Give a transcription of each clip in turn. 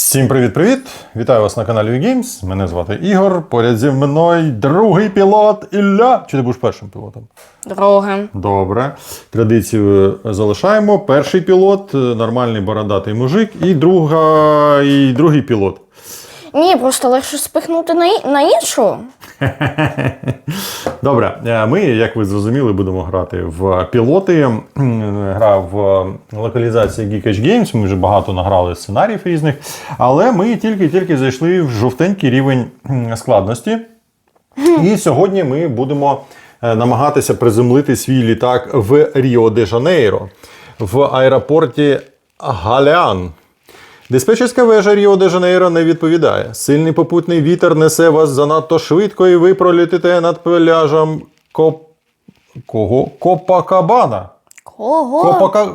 Всім привіт-привіт! Вітаю вас на каналі VGames. Мене звати Ігор. Поряд зі мною другий пілот Ілля. Чи ти будеш першим пілотом? Другим. Добре. Традицію залишаємо. Перший пілот, е, нормальний бородатий мужик, і, друга, і другий пілот. Ні, просто легше спихнути на, і- на іншу. Добре, е, ми, як ви зрозуміли, будемо грати в пілоти. М, Гра в локалізації Geek Edge Games. Ми вже багато награли сценаріїв різних, але ми тільки-тільки зайшли в жовтенький рівень складності. І сьогодні ми будемо е, намагатися приземлити свій літак в Ріо де Жанейро в аеропорті Галян. Диспетчерська вежа Ріо де Жанейро не відповідає. Сильний попутний вітер несе вас занадто швидко, і ви пролітите над пляжем Коп... Кого? Копакабана. Кого? Копака...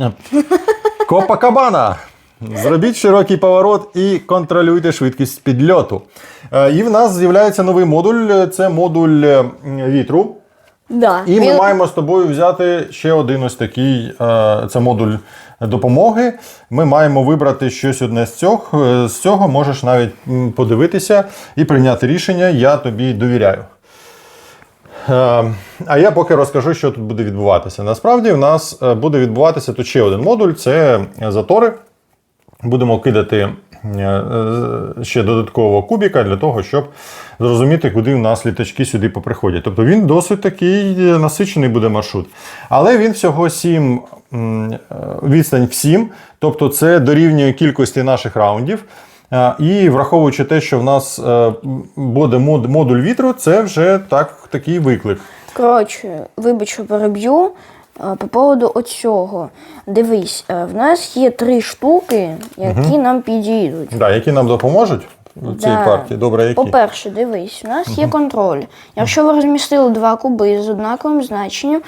е. Копакабана. Зробіть широкий поворот і контролюйте швидкість підльоту. Е, І в нас з'являється новий модуль. Це модуль е, вітру. Да. І ми маємо з тобою взяти ще один ось такий е, це модуль допомоги. Ми маємо вибрати щось одне з цього. Е, З цього можеш навіть подивитися і прийняти рішення. Я тобі довіряю. Е, А я поки розкажу, що тут буде відбуватися. Насправді, у нас буде відбуватися тут ще один модуль це затори. Будемо кидати ще додаткового кубіка для того, щоб зрозуміти, куди у нас літачки сюди поприходять. Тобто він досить такий е, насичений буде маршрут. Але він всього 7, відстань в 7, тобто це дорівнює кількості наших раундів. Е, І враховуючи те, що в нас е, буде модуль вітру, це вже так, такий виклик. Коротше, вибач, що переб'ю. По поводу оцього. Дивись, е, в нас є три штуки, які нам підійдуть. Да, які нам допоможуть цій Да. партії? Добре, які? По-перше, дивись, у нас є контроль. Якщо ви розмістили два куби з однаковим значенням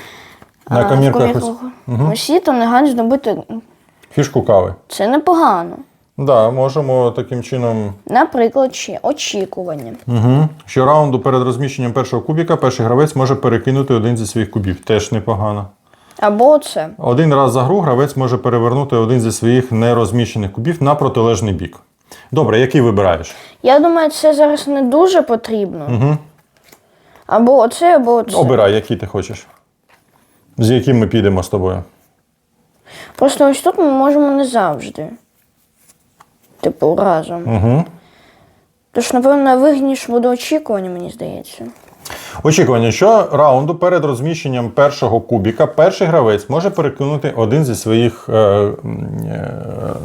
На а, в комірках ось. осі, то негайно здобути. Фішку кави. Це непогано. Да, можемо таким чином Наприклад, ще очікування. Угу. Щораунду перед розміщенням першого кубіка перший гравець може перекинути один зі своїх кубів. Теж непогано. Або це. Один раз за гру гравець може перевернути один зі своїх нерозміщених кубів на протилежний бік. Добре, який вибираєш? Я думаю, це зараз не дуже потрібно. Угу. Або оце, або оце. Обирай, який ти хочеш. З яким ми підемо з тобою. Просто ось тут ми можемо не завжди. Типу, разом. Угу. Тож, напевно, вигідніше буде очікування, мені здається. Очікування, що раунду перед розміщенням першого кубіка перший гравець може перекинути один зі своїх е, е,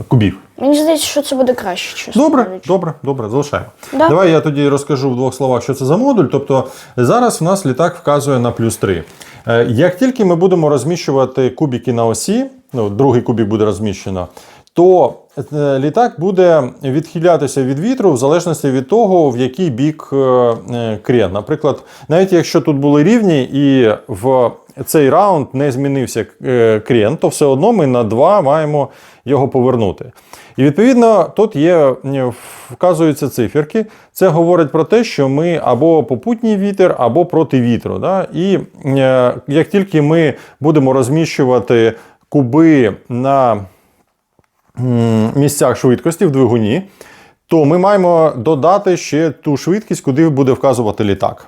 кубів. Мені здається, що це буде краще, чесно. Добре, кажучи. добре, добре, залишаємо. Да. Давай я тоді розкажу в двох словах, що це за модуль. Тобто зараз у нас літак вказує на плюс 3. Е, Як тільки ми будемо розміщувати кубики на осі, ну, другий кубик буде розміщено, то літак буде відхилятися від вітру в залежності від того, в який бік е, е, крен. Наприклад, навіть якщо тут були рівні і в цей раунд не змінився е, крен, то все одно ми на 2 маємо його повернути. І відповідно тут є е, вказуються циферки. Це говорить про те, що ми або попутній вітер, або проти вітру. Да? І е, як тільки ми будемо розміщувати куби на місцях швидкості в двигуні, то ми маємо додати ще ту швидкість, куди буде вказувати літак.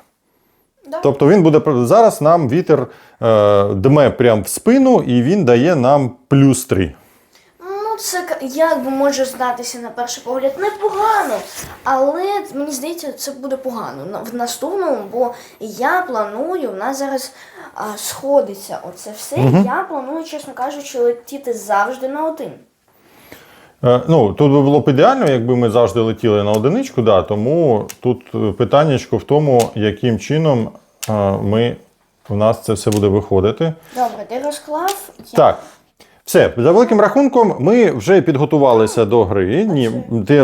Да. Тобто він буде зараз нам вітер е, дме прямо в спину, і він дає нам плюс 3. Ну, це як би може здатися на перший погляд непогано, але мені здається, це буде погано в наступному, бо я планую, в нас зараз а, сходиться оце все. Я планую, чесно кажучи, летіти завжди на один. Е, Ну, тут би було б ідеально, якби ми завжди летіли на одиничку, да, тому тут питання питаннячко в тому, яким чином е, ми, в нас це все буде виходити. Добре, ти розклав. Я... Так. Все, за великим рахунком, ми вже підготувалися до гри. Ні,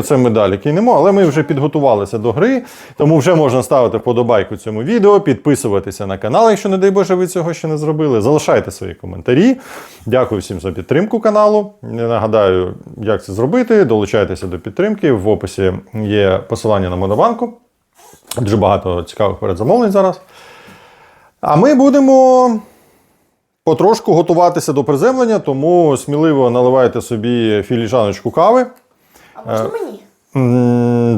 це ми далі кинемо, але ми вже підготувалися до гри, тому вже можна ставити вподобайку цьому відео, підписуватися на канал, якщо, не дай Боже, ви цього ще не зробили. Залишайте свої коментарі. Дякую всім за підтримку каналу. Не нагадаю, як це зробити. Долучайтеся до підтримки. В описі є посилання на Монобанку. Дуже багато цікавих передзамовлень зараз. А ми будемо потрошку готуватися до приземлення, тому сміливо наливайте собі філіжаночку кави. А можна мені?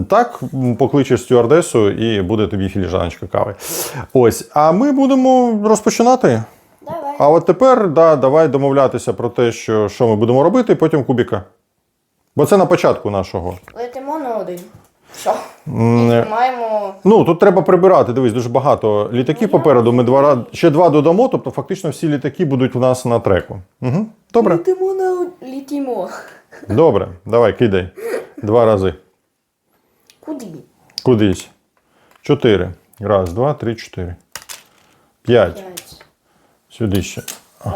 Так, покличеш стюардесу і буде тобі філіжаночка кави. Ось. А ми будемо розпочинати. Давай. А от тепер да, давай домовлятися про те, що, що ми будемо робити, і потім кубіка. Бо це на початку нашого. Летимо на один. М, маємо. Ну, тут треба прибирати. Дивись, дуже багато літаків попереду. Ми два ще два додамо, тобто фактично всі літаки будуть у нас на треку. Угу. Добре. Летимо на літимо. Добре, давай, кидай. Два рази. Куди? Кудись. Чотири. Раз, два, три, чотири. П'ять. П'ять. Сюди ще. Ой.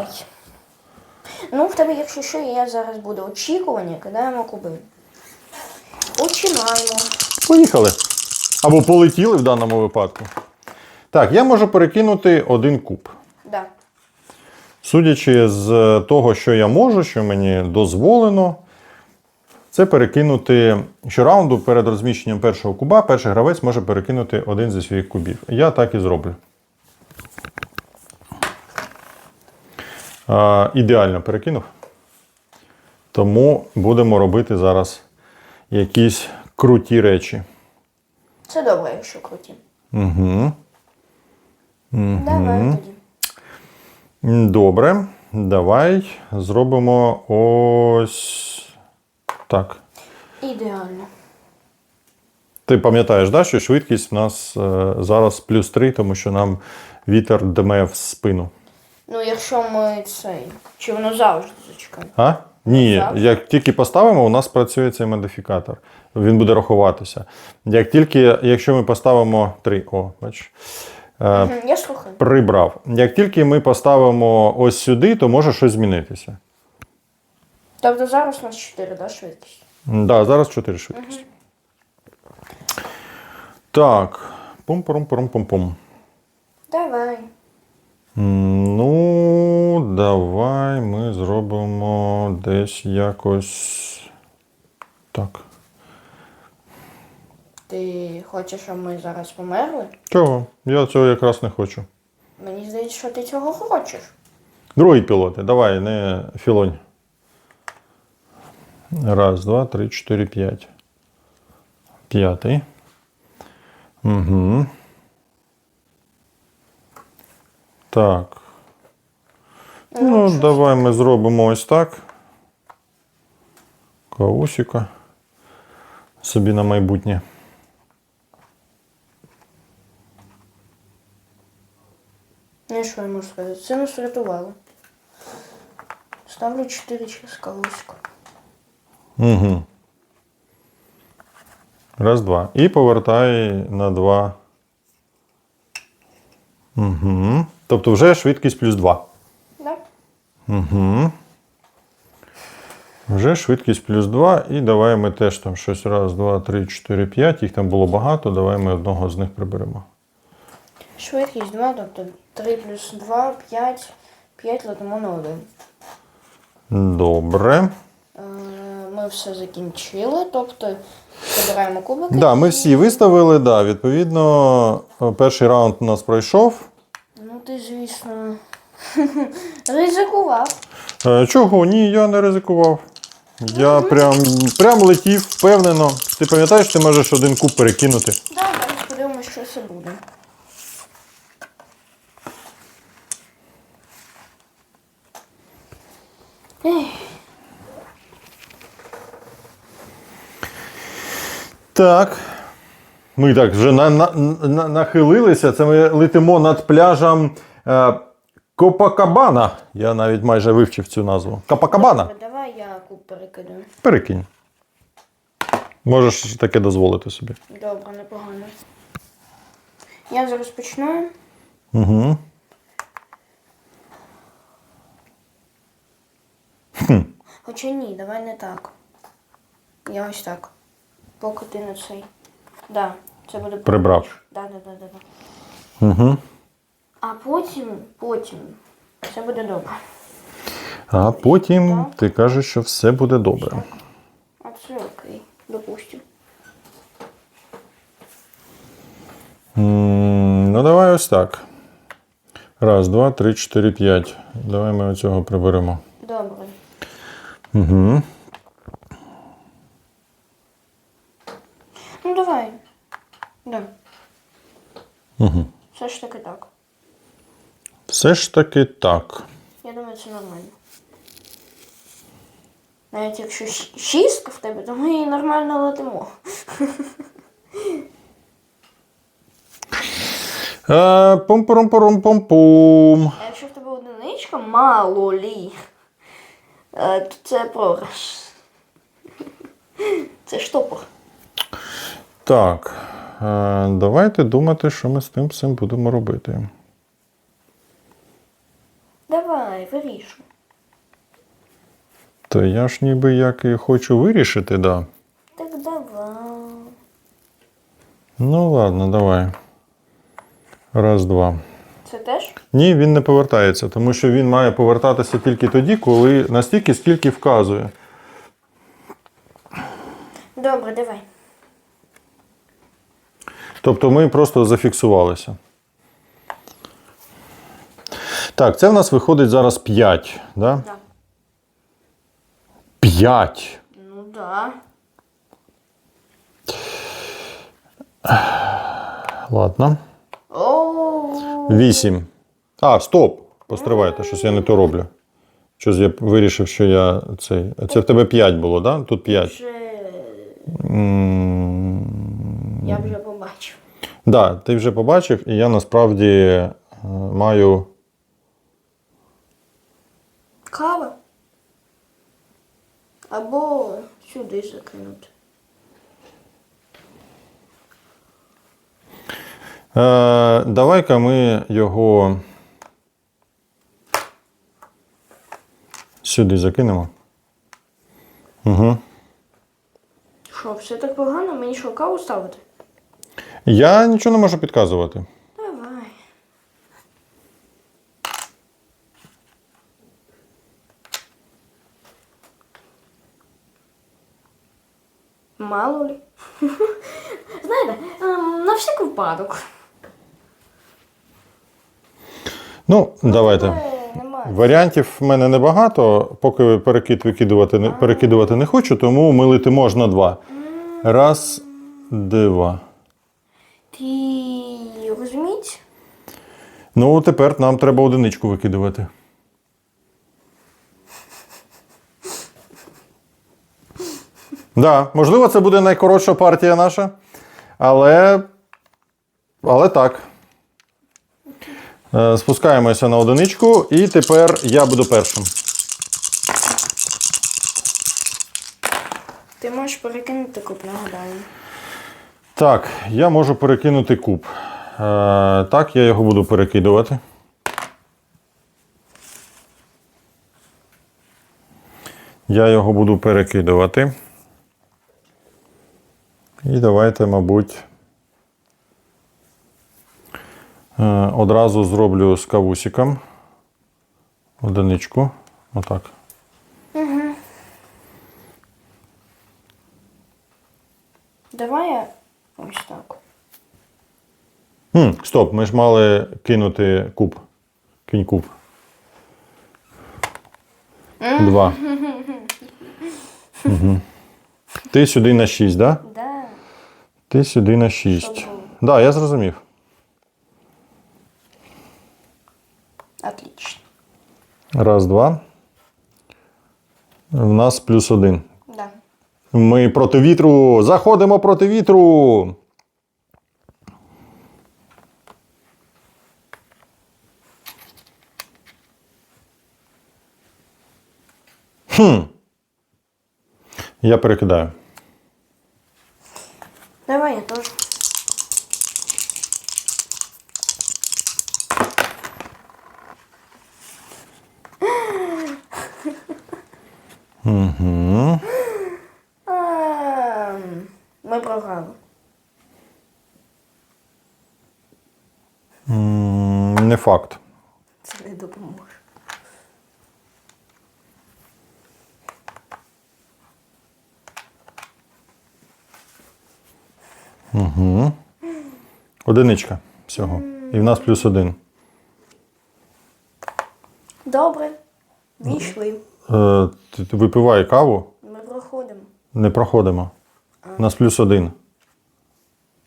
Ну, в тебе, якщо що, я зараз буду очікування, кидаємо куби. Починаємо. Поїхали. Або полетіли в даному випадку. Так, я можу перекинути один куб. Да. Судячи з того, що я можу, що мені дозволено, це перекинути щораунду перед розміщенням першого куба, перший гравець може перекинути один зі своїх кубів. Я так і зроблю. А, ідеально перекинув. Тому будемо робити зараз якісь круті речі. Це добре, якщо круті. Угу. Давай тоді. Добре, давай зробимо ось так. Ідеально. Ти пам'ятаєш, да, що швидкість в нас е, зараз плюс 3, тому що нам вітер дме в спину. Ну, якщо ми цей. Чи воно завжди зачекай? А? Ні, як тільки поставимо, у нас працює цей модифікатор. Він буде рахуватися. Як тільки, якщо ми поставимо 3, о, бачиш, е, Я слухаю. прибрав. Як тільки ми поставимо ось сюди, то може щось змінитися. Тобто зараз у нас 4, да, швидкість? Так, да, зараз 4 швидкості. Так. Пум-пум-пум-пум-пум. Давай. Ну, давай ми зробимо десь якось. Так. Ти хочеш, щоб ми зараз померли? Чого? Я цього якраз не хочу. Мені здається, що ти цього хочеш. Другий пілоти, давай, не філонь. Раз, два, три, чотири, п'ять. П'ятий. Угу. Так. Ну, давай ми зробимо ось так. Каусіка. Собі на майбутнє. Ну, що я можу сказати? Це нас врятувало. Ставлю 4 через колоску. Угу. Раз, два. І повертай на два. Угу. Тобто вже швидкість плюс два. Да? Угу. Вже швидкість плюс 2. І давай ми теж там щось. Раз, два, три, чотири, п'ять. Їх там було багато. Давай ми одного з них приберемо. Швидкість 2, тобто 3 плюс 2, 5. 5 летимо на 1. Добре. Е, Ми все закінчили, тобто забираємо кубики. Да, ми всі виставили. Да, відповідно, перший раунд у нас пройшов. Ну ти, звісно, ризикував. Е, Чого? Ні, я не ризикував. Я прям, прям летів впевнено. Ти пам'ятаєш, ти можеш один куб перекинути. Давай, подивимось, що це буде. Ех, Так. Ми так вже на, на, на, нахилилися. Це ми летимо над пляжем е, Копакабана. Я навіть майже вивчив цю назву. Копакабана. добре, Давай я куб перекидаю. Перекинь. Можеш таке дозволити собі. Добре, непогано. Я зараз починаю. Угу. Хоча ні, давай не так. Я ось так. Поки ти на цей. Да, це буде Прибрав. Да, да, да, да, да. Угу. А потім, потім. Все буде добре. А потім ти кажеш, що все буде добре. А це окей, допустим. М, Ну, давай ось так. Раз, два, три, чотири, п'ять. Давай ми оцього приберемо. Добре. Угу. давай. Да. Угу. Все ж таки так. Все ж таки так. Я думаю, це нормально. Навіть якщо шістка в тебе, то ми нормально летимо. Е, Пум-пум-пум-пум-пум. А якщо в тебе одиничка, мало лі. е, То це програш. Це штопор. Так. Е, давайте думати, що ми з тим всім будемо робити. Давай, вирішуй. Та я ж ніби як і хочу вирішити, да. Так давай. Ну ладно, давай. Раз, два. Це теж? Ні, він не повертається, тому що він має повертатися тільки тоді, коли настільки, скільки вказує. Добре, давай. Тобто ми просто зафіксувалися. Так, це в нас виходить зараз 5. Да? Да. 5. Ну да. Ладно. О, 8. А, стоп! Постривайте, щось я не то роблю. Щось я вирішив, що я цей. Це в тебе 5 було, да? Тут 5. вже М, я вже. Да, ти вже побачив, і я насправді е, маю. Кава. Або сюди закинути. Е, давай-ка ми його сюди закинемо. Угу. Що, все так погано? Мені що, каву ставити? Я нічого не можу підказувати. Давай. Мало ли. Знаєте, ем, на всяк випадок. Ну, давайте. Е. Варіантів в мене небагато, поки перекид викидувати перекидувати не хочу, тому ми летимо аж на два. Раз, два. Ти розумієте? Ну, тепер нам треба одиничку викидувати. Да, можливо, це буде найкоротша партія наша. Але. Але так. Е, Спускаємося на одиничку, і тепер я буду першим. Ти можеш перекинути куп, нагадаю. Так, я можу перекинути куб. Е, так, я його буду перекидувати. Я його буду перекидувати. І давайте, мабуть, е, одразу зроблю з кавусиком. Одиничку. Отак. Давай я ось так. Хм, стоп, ми ж мали кинути куб. Кинь куб. Два. Угу. Ти сюди на 6, да? Да. Ти сюди на 6. Щоб було. Да, я зрозумів. Отлично. Раз, два. У нас плюс один. Ми проти вітру. Заходимо проти вітру. Хм. Я перекидаю. Давай я тоже. Угу. Ем, Ми програли. Не факт. Це не допоможе. Угу. Одиничка всього. І в нас плюс один. Добре. Війшли. Е, ти- ти випивай каву, Ми проходимо. не проходимо. У нас плюс один.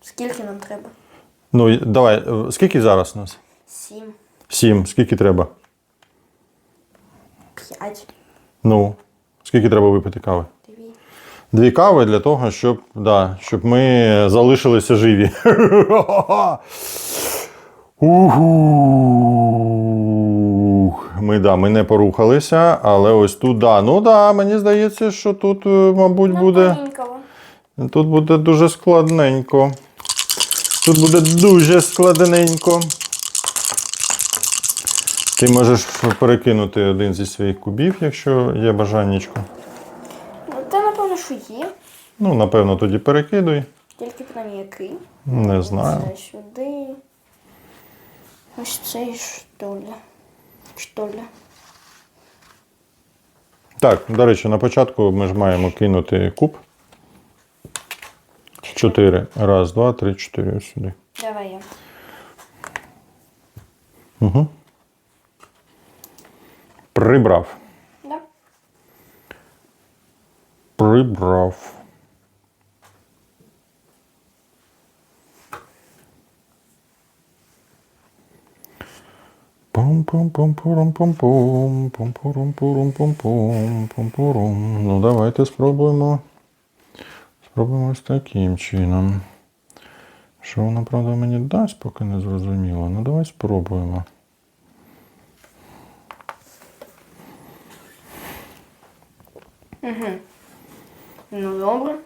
Скільки нам треба? Ну, давай, е, скільки зараз у нас? Сім, Сім. Скільки треба? п'ять, Ну, скільки треба випити кави? дві. Дві кави для того, щоб, да, щоб ми залишилися живі. Ух. Ми, да, ми не порухалися, але ось тут, да. Ну да, мені здається, що тут, е, мабуть, буде. Тут буде дуже складненько. Тут буде дуже складненько. Ти можеш перекинути один зі своїх кубів, якщо є бажаннячко. Та напевно, що є. Ну, напевно, тоді перекидуй. Тільки там який. Не знаю. Це сюди. Ось цей що ли. Що ли. Так, до речі, на початку ми ж маємо кинути куб. Чотири. Раз, два, три, чотири. Ось сюди. Давай я. Угу. Прибрав. Да? Прибрав. пум пум пум пурум пум пум пум пурум пурум пум пум пум пурум Ну, давайте спробуємо. Спробуємо ось таким чином. Що вона, правда, мені дасть, поки не зрозуміло. Ну, давай спробуємо. Ну добре.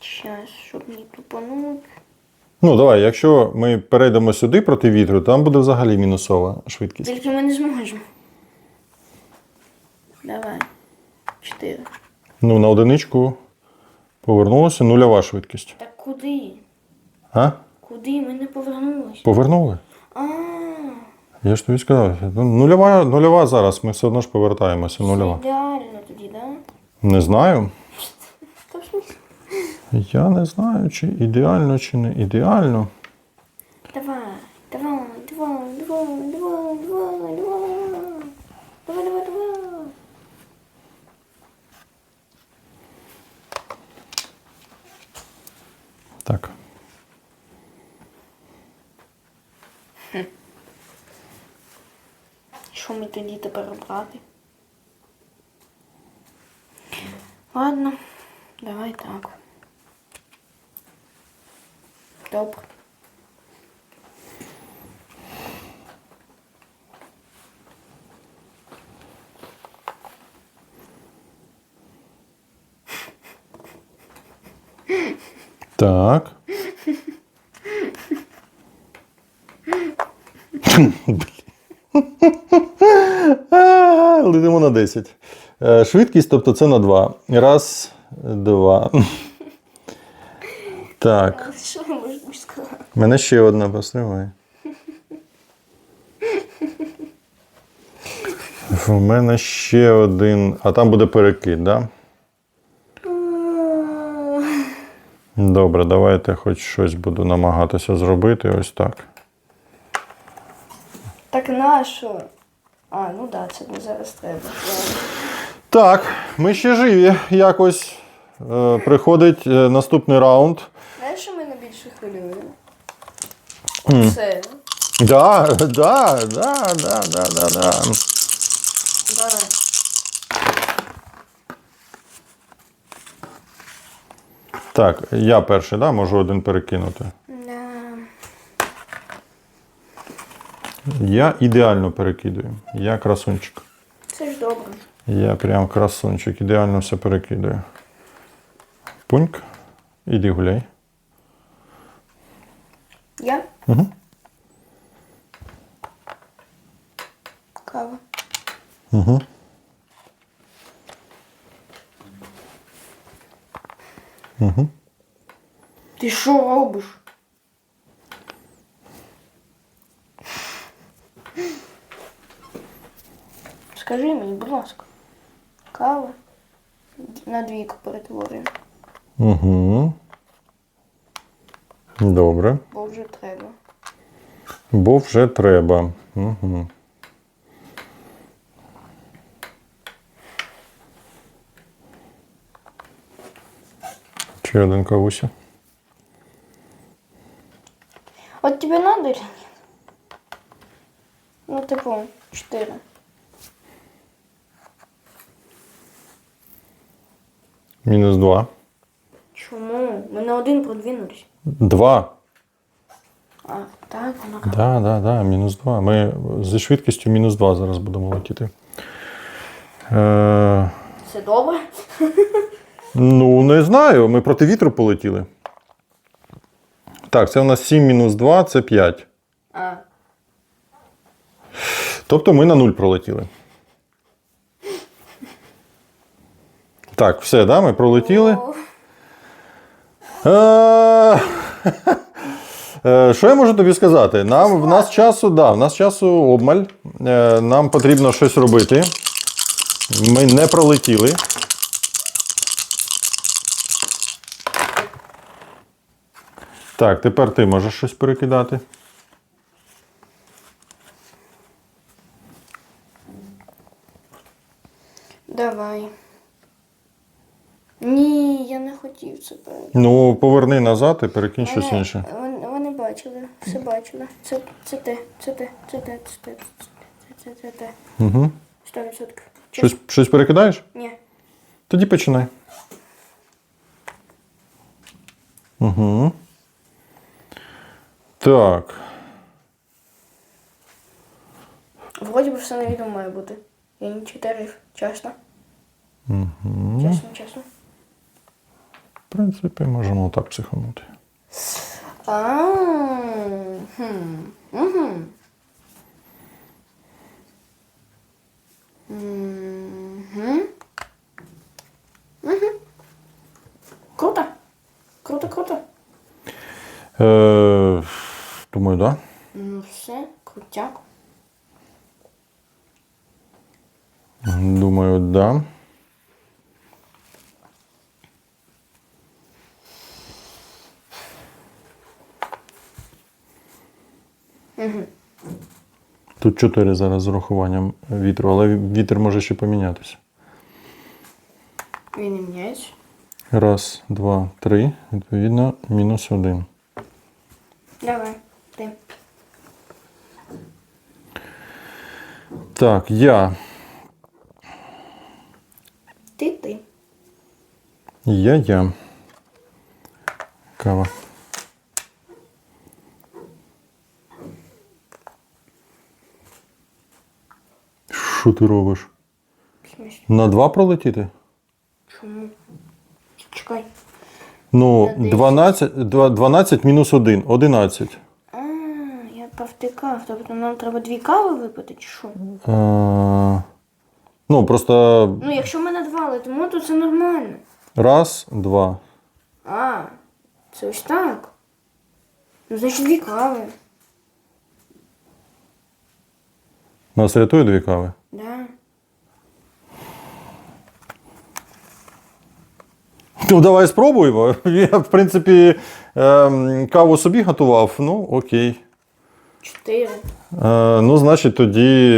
Щас, щоб не тупануть. Ну, давай, якщо ми перейдемо сюди проти вітру, там буде взагалі мінусова швидкість. Тільки ми не зможемо. Давай. Чотири. Ну, на одиничку повернулося нульова швидкість. Так куди? А? Куди? Ми не повернулися. Повернули? А, Я ж тобі сказав. Ну, Нульова, нульова зараз, ми все одно ж повертаємося. Нульова. ідеально тоді, да? Не знаю. Я не знаю, чи ідеально, чи не ідеально. Давай, давай, давай, давай, давай, давай, давай. Давай, давай, давай. Так. Що ми тоді тепер брати? Ладно, давай так. Добре. Так. Летимо на 10. Е, Швидкість, тобто це на 2. Раз, два. Так. Що ви можете сказати? Мене ще одна постривай. У мене ще один. А там буде перекид, так? Да? Добре, давайте хоч щось буду намагатися зробити. Ось так. Так нащо? А, ну да, це не зараз треба. Так, ми ще живі. Якось е, приходить е, наступний раунд. Знаєш, що мене більше хвилює? Це. Да, да, да, да, да, да, да. Давай. Так, я перший, да, можу один перекинути. Да. Я ідеально перекидую. Я красунчик. Це ж добре. Я прям красунчик, ідеально все перекидаю. Пуньк, іди гуляй. Я? Угу. Кава. Угу. Угу. Ти що робиш? Скажи мені, будь ласка. Кава на двійку перетворюємо, Угу. Добре. бо вже треба. Бо вже треба. Угу. Ще один кавуся. От тобі надо или ні? Ну, типу, 4. Мінус два. Чому? Ми на один продвинулись. Два. А, так, воно как. Да, да, да, мінус два. Ми зі швидкістю мінус два зараз будемо летіти. Е, Все добре? Ну, не знаю. Ми проти вітру полетіли. Так, це у нас 7 мінус 2, це 5. А. Тобто ми на 0 пролетіли. Так, все, да, ми пролетіли. Е, Що я можу тобі сказати? Нам в нас часу, да, в нас часу обмаль. Е, Нам потрібно щось робити. Ми не пролетіли. Так, тепер ти можеш щось перекидати. Давай. Ні, я не хотів це перед. Ну, поверни назад і перекинь щось Вони- інше. Вони, вони бачили, все бачили. Це, це те, це те, це те, це те, це те, це те. Угу. Сто відсотків. Чи- Щось, щось перекидаєш? Ні. Тоді починай. Угу. Так. Вроді би все невідомо має бути. Я не читерив, чесно. Угу. Чесно, чесно. В принципі, можемо так психанути. А, хм. Угу. Угу. Угу. Круто. Круто, круто. Е, думаю, так. Да. Ну все, крутяк. Думаю, да. Угу. Тут 4 зараз з урахуванням вітру, але вітер може ще помінятися. Він не міняється. Раз, два, три. Відповідно, мінус один. Давай, Так, я. Ти ти. Я, я. Кава. Що ти робиш? Смішно. На два пролетіти? Чому? Чекай. Ну, На десять. 12, 12 мінус 1, 11. Я. Тобто нам треба дві кави випити, чи що? Е, ну, просто Ну, якщо ми на два летимо, то це нормально. раз, два. А, це ось так. Ну, значить, дві кави. Нас рятує дві кави. Да. Ну, давай спробуємо. Я, в принципі, ем, каву собі готував. Ну, окей. Чотири. Е, ну, значить, тоді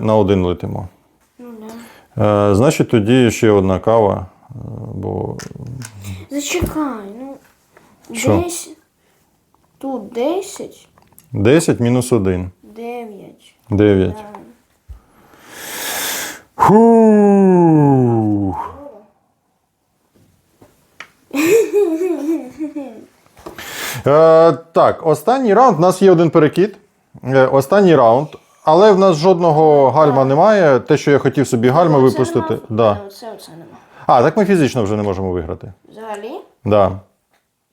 на один летимо. Ну да. Е, значить, тоді ще одна кава. е, Бо Зачекай, ну. Що? Десять. Тут десять, 10 мінус 1. дев'ять. 9. Да. Фух. Е, так, останній раунд. У нас є один перекид. Е, останній раунд. Але в нас жодного гальма немає. Те, що я хотів собі гальма Оце випустити. нема? Да. Оце, оце нема. А, так ми фізично вже не можемо виграти. Взагалі? Да.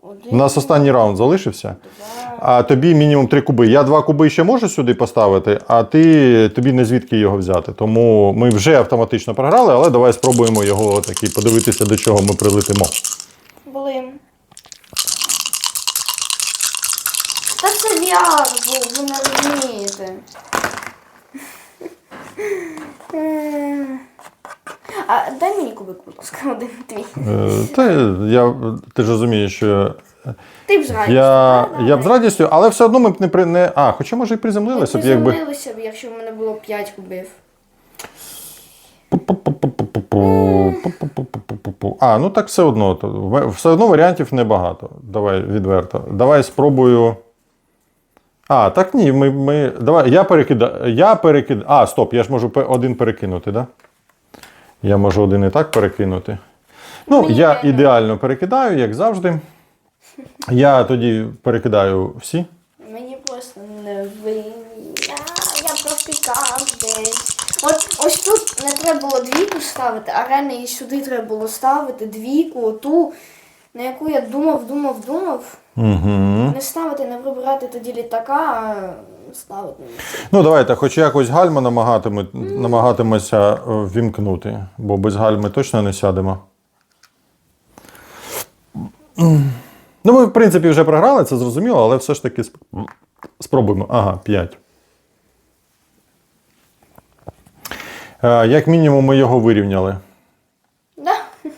Один. У нас останній раунд залишився. Два. А тобі мінімум три куби. Я два куби ще можу сюди поставити, а ти тобі не звідки його взяти. Тому ми вже автоматично програли, але давай спробуємо його таки подивитися, до чого ми прилетимо. Блин. Та це VR був, ви не розумієте. А дай мені кубик, будь ласка, один твій. Е, Та я ти ж розумієш, що Ти б з радістю. я, да, я б з давай. радістю, але все одно ми б не при не. А, хоча може і приземлилися б, якби. приземлилися б, якщо в мене було 5 кубів. Пу-пу-пу-пу-пу-пу. А, ну так все одно. то Все одно варіантів небагато. Давай відверто. Давай спробую. А, так ні, ми. ми... Давай, я перекидаю. Я перекидаю. А, стоп, я ж можу один перекинути? Да? Я можу один і так перекинути. Ну, Мені я реально. ідеально перекидаю, як завжди. Я тоді перекидаю всі. Мені просто не ви. Я, я пропікав десь. От ось тут не треба було двійку ставити, а реально і сюди треба було ставити двійку, оту, на яку я думав, думав, думав. Угу. Не ставити, не вибирати тоді літака, а ставити. Ну, давайте, хоч якось гальма намагатиме, намагатимеся е, ввімкнути, бо без гальми точно не сядемо. Ну, ми, в принципі, вже програли, це зрозуміло, але все ж таки сп- спробуємо. Ага, 5. Е, Як мінімум, ми його вирівняли. Да. Е,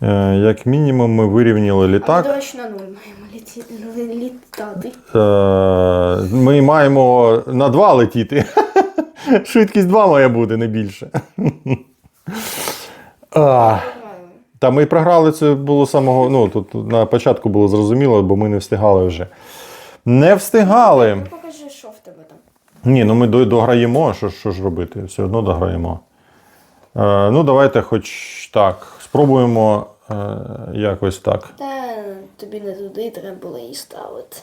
Як мінімум, ми вирівняли ми, літак. до речі, на нуль маємо літати. Е, Ми маємо на 2 летіти. Швидкість 2 має бути, не більше. Та ми програли це було самого. Ну, тут на початку було зрозуміло, бо ми не встигали вже. Не встигали. Ну, покажи, що в тебе там. Ні, ну ми дограємо. Що, що ж робити? Все одно дограємо. Е, ну, давайте хоч так. Спробуємо е, якось так. Та тобі не туди треба було її ставити.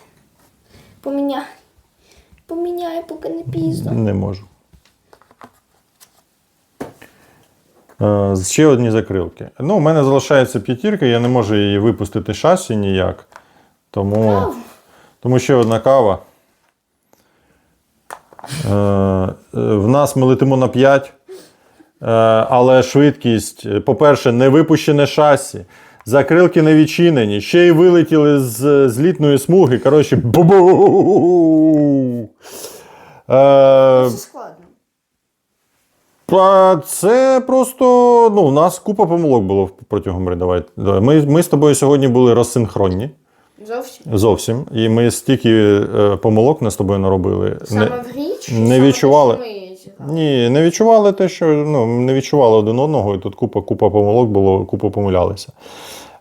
Поміняй. Поміняй, поки не пізно. Не можу. Е, Ще одні закрилки. Ну, у мене залишається п'ятірка, я не можу її випустити шасі ніяк. Тому, тому ще одна кава. Е, В нас ми летимо на 5. Е, Але швидкість, е, по-перше, не випущене шасі. Закрилки не відчинені, ще й вилетіли з злітної смуги. Коротше, бу Е, Це складно. Це просто ну, у нас купа помилок було протягом. Давай. Ми, ми з тобою сьогодні були розсинхронні Зовсім. зовсім. І ми стільки е, помилок не з тобою наробили. Саме Не, в грі чи не саме відчували. те, зіграли? ні, не відчували те, що ну, не відчували один одного, і тут купа, купа помилок було, купа помилялися.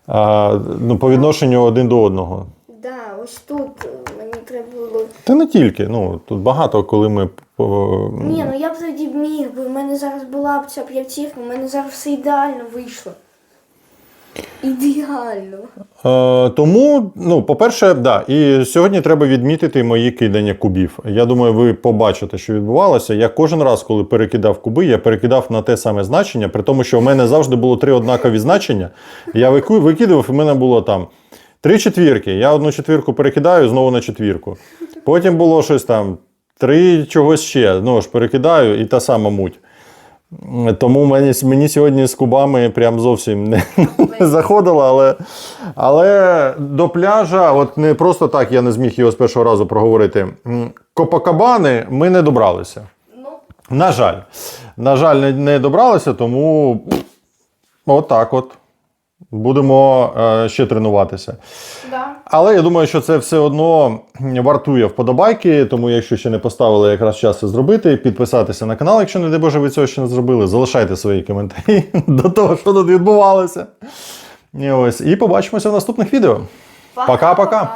А, ну, по відношенню один до одного. Да, ось тут е, мені треба було. Та не тільки. Ну, тут багато, коли ми. Ні, ну я б тоді міг, бо в мене зараз була б ця п'ятірка, в мене зараз все ідеально вийшло. Ідеально. Е, тому, ну, по-перше, да, і сьогодні треба відмітити мої кидання кубів. Я думаю, ви побачите, що відбувалося. Я кожен раз, коли перекидав куби, я перекидав на те саме значення, при тому, що в мене завжди було три однакові значення. Я викидував, і в мене було там три четвірки. Я одну четвірку перекидаю знову на четвірку. Потім було щось там, три чогось ще. Ну ж перекидаю, і та сама муть. Тому мені, мені сьогодні з кубами прям зовсім не, не заходило, але, але до пляжа, от не просто так я не зміг його з першого разу проговорити. Копакабани ми не добралися. Ну, На жаль. На жаль, не, не добралися, тому отак от. Будемо е, ще тренуватися. да. Але я думаю, що це все одно вартує вподобайки. Тому, якщо ще не поставили, якраз час це зробити. Підписатися на канал, якщо не дай Боже, ви цього ще не зробили. Залишайте свої коментарі до того, що тут відбувалося. І ось. І побачимося в наступних відео. Пока-пока. Пока-пока.